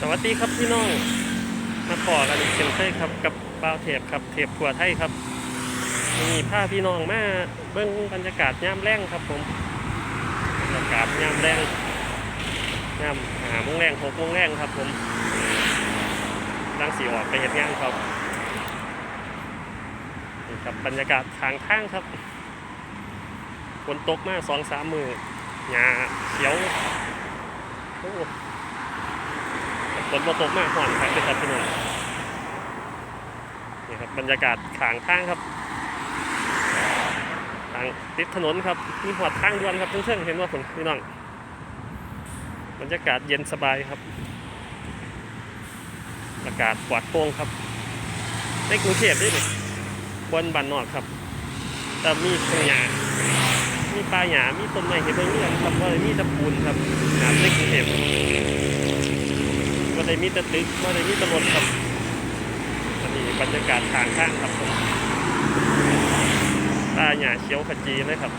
สวัสดีครับพี่น้องมาขอกันอีกเช่นเคยครับกับบ่าวเทปครับเทปขัวไทยครับมีผ้าพี่น้องมาเบิ้งบรรยากาศยามแรงครับผมบรรยากาศยามแรงยามหาโมงแรงหกโมงแรงครับผมดังสีออกไปเห็นงานครับนี่ครับบรรยากาศทางข้างครับฝนตกมาสองสามมือหญ้าเขียวโอ้ นมาตกมากห่อนครับเลยครับพี่น้องนี่ครับบรรยากาศขางทางครับทางติดถนนครับมีหอดทางด่วนครับเพื่อนๆเห็นว่าผมพี่น้องบรรยากาศเย็นสบายครับ อากาศปลอดโปร่งครับในกรุงเทพด้วยนี่บนบ้านนอกครับแต่มีต้นหญ้ามีปลาหญ้ามีต้นไม้เห็นเบื้องเรื่องครับว่ามีตะปูนครับน้ำในกรุงเทพ ได้มีแตะตึกว่าได้มีแตะรถครับอันนี้บรรยากาศทางข้างครับผมตาหญ้าเขียวขจีเลยครับ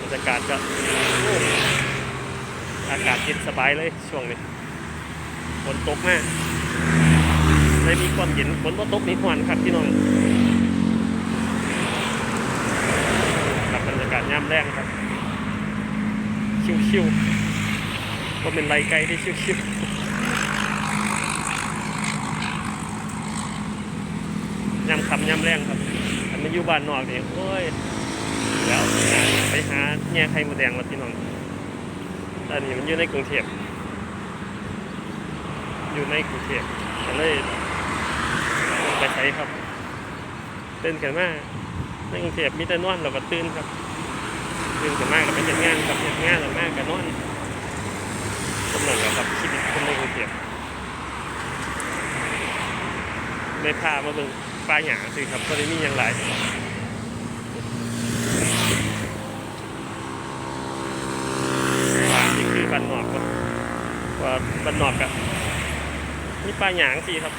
บรรยากาศก็อากาศเย็นสบายเลยช่วงนี้ฝนตกมากเลยมีความเย็นฝนบ่ตกนี่หวนครับพี่น้องครับบรรยากาศย่ำแรงครับ ชิวๆ ก็เป็นไรไกลที่ชิวๆยำคำยำแรงครับ อันนี้อยู่บ้านนอกเนี่ยโอ้ย แล้วหาไปหาแง่ไข่มดแดงมาพี่น้องแตอนนี้มันอยู่ในกรุงเทพอยู่ในกรุงเทพก็เลยไปใช้ครับตื่นขึ้นมาในกรุงเทพมีแต่นอนเราก็ตื่นครับตื่นขึ้นมาก็ไปเฮ็ดงานครับเฮ็ดงานแล้วมากก็นอน กำลังกับชีวิตคนในกรุงเทพในพามาเบิ่งปลาหยาสิครับก็ได้มีอย่างหลายปลานี่คือบ้านนอกว่าบ้านนอกอะมีปลาหยางสิครับ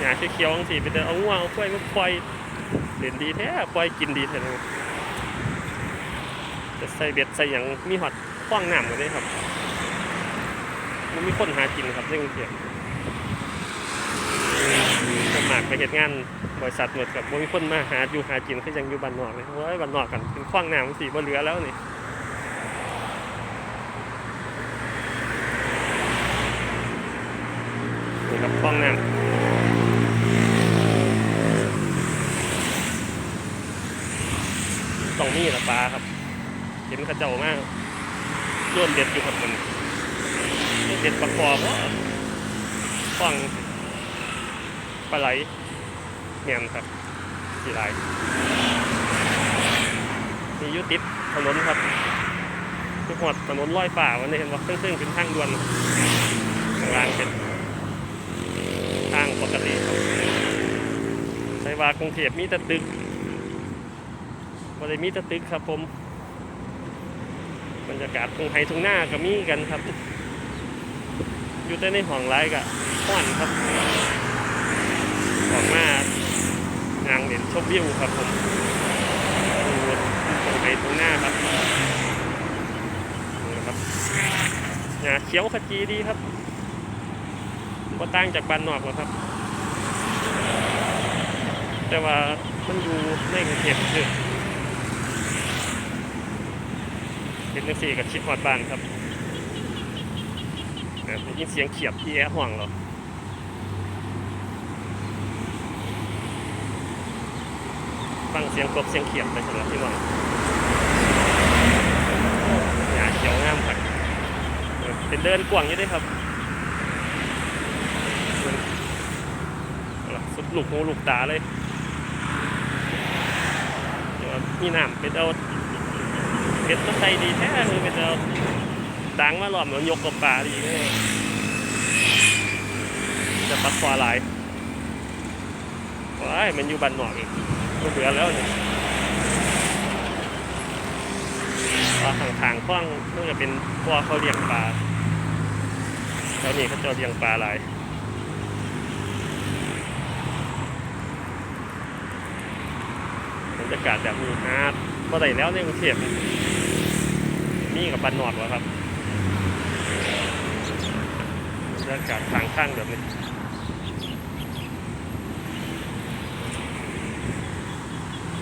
หยาเขียวๆจังสิไปเดินเอางัวเอาควายมาปล่อยเล่นดีแท้ปล่อยกินดีแท้เลยจะใส่เบ็ดใส่อย่างมีหอดคว้างน้ำกันเลยครับ มันมีคนหากินครับในกรุงเทพสมัครไปเหตุงานบริษัทหมดกับมีคนมาหาอยู่หากินคือยังอยู่บ้านนอกเลยโอ้ยบ้านนอกกันเป็นคว้างน้ำสีบ่เหลือแล้วนี่นี่ครับคว้างน้ำต้องมีละปลาครับ เห็นข้าเจ้ามากโยนเด็ดอยู่ครับมัน เด็ดประกอบว่าฟังปลาไหลเมียนครับสีไหลมียุติดถนนครับทุกหอดถนนลอยฝ่าวันนี้เห็นว่าซึ่งๆเป็นทางด่วนข้างล่างเป็นทางปกติใช่ว่ากรุงเทพมีแต่ตึกบ่ได้มีแต่ตึกครับผมบรรยากาศตรงไฮตรงหน้าก็มีกันครับ อยู่แต่ในห้องไร้กะห้อนครับออกมางานเด่นชมวิวครับผมดูตรงไฮตรงหน้าครับนี่ครับหญ้าเขียวขจีดีครับก็ต่างจากบ้านนอกหรอกครับ แต่ว่ามันอยู่ในกรุงเทพคือเห็นจังสี่กับชิดฮอดบ้านครับ อะได้ยินเสียงเขียบที่แอห่วงเหรอฟังเสียงกบเสียงเขียบไปสำหรับพี่น้องหญ้าเขียวงามครับเออเป็นเดินกว้างอยู่ด้วยครับเอาล่ะสุดลูกหูลูกตาเลยเดี๋ยวมีน้ำเป็นเอาเป็ดมันใจดีแท้คือเป็นเอา ดังมาหลอมมันยกกับปลาดีเลยจะปักคอหลายว้ายมันอยู่บันหนอกอีกก็เบื่อแล้วเนี่ยปลาทางๆคว้างน่าจะเป็นพ่อเขาเลี้ยงปลาแล้วนี่เขาจะเลี้ยงปลาหลายบรรยากาศแบบนี้ฮาร์ดก็ได้แล้วในกรุงเทพนี่กับบันนอดวะครับ รยากาศทางข้างแบบนี้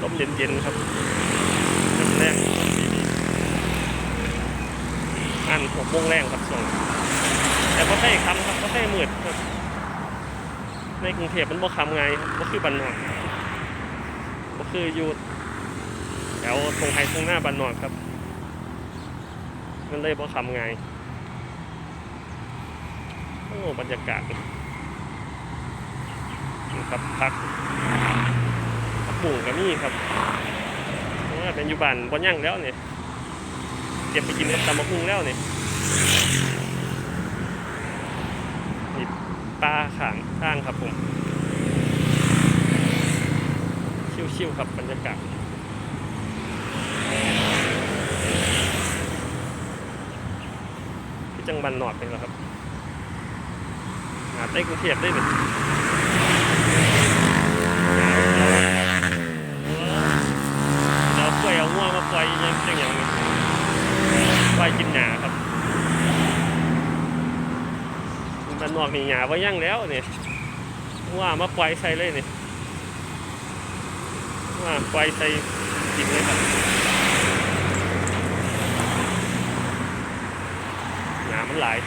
ลมเย็นๆครับน้ำแรงอันหกโมงแรงครับส่งแต่พอใกล้คำครับพอใกล้มืดครับในกรุงเทพมันบ่คำไงครับก็คือบันนอกก็คืออยู่แถวตรงไฮตรงหน้าบันนอกครับ มันเลยบ่คำไง อ้บรรยากาศนี่ครับพักพักบุ่งกับนี่ครับเพราะว่าเป็นอยู่บ้านบ่ยั่งแล้วเนี่ยเก็บไปกินกับตำมะพุงแล้วเนี่ยนี่ปลาขางข้างครับผมชิวๆครับบรรยากาศที่จังบันหนอดเป็นแล้วครับ หาใต้กรุงเทพได้ไหมเราปล่อยเอาง่วงมาปล่อยยังยังอย่างนี้ปล่อยกินหนาครับมันนอกนี่หยาไว่ายั่งแล้วเนี่ยว่ามาปล่อยใส่เลยเนี่ยว่าปล่อยใส่กินเลยครับหนามันหลาย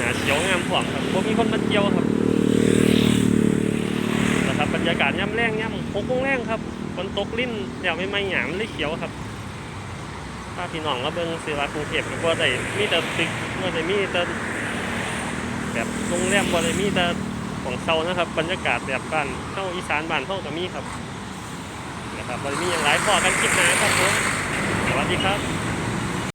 หาเขียวงามผวงครับบ่มีคนมาเที่ยวครับนะครับบรรยากาศย่ำแรงย่ำหกงแรงครับฝนตกลิ้นเดี๋ยวไม่ไม่หยามเลยเขียวครับถ้าพี่น้องก็เบิ่งสิว่ากรุงเทพก็ได้มีแต่ตึกก็ได้มีแต่แบบโรงแรมบ่ได้มีแต่ของเซานะครับ บรรยากาศแบบบ้านเท่าอีสานบ้านเท่าก็มีครับนะครับบ่ได้มีอย่างหลายพอกันคลิปหน้าครับผมสวัสดีครับ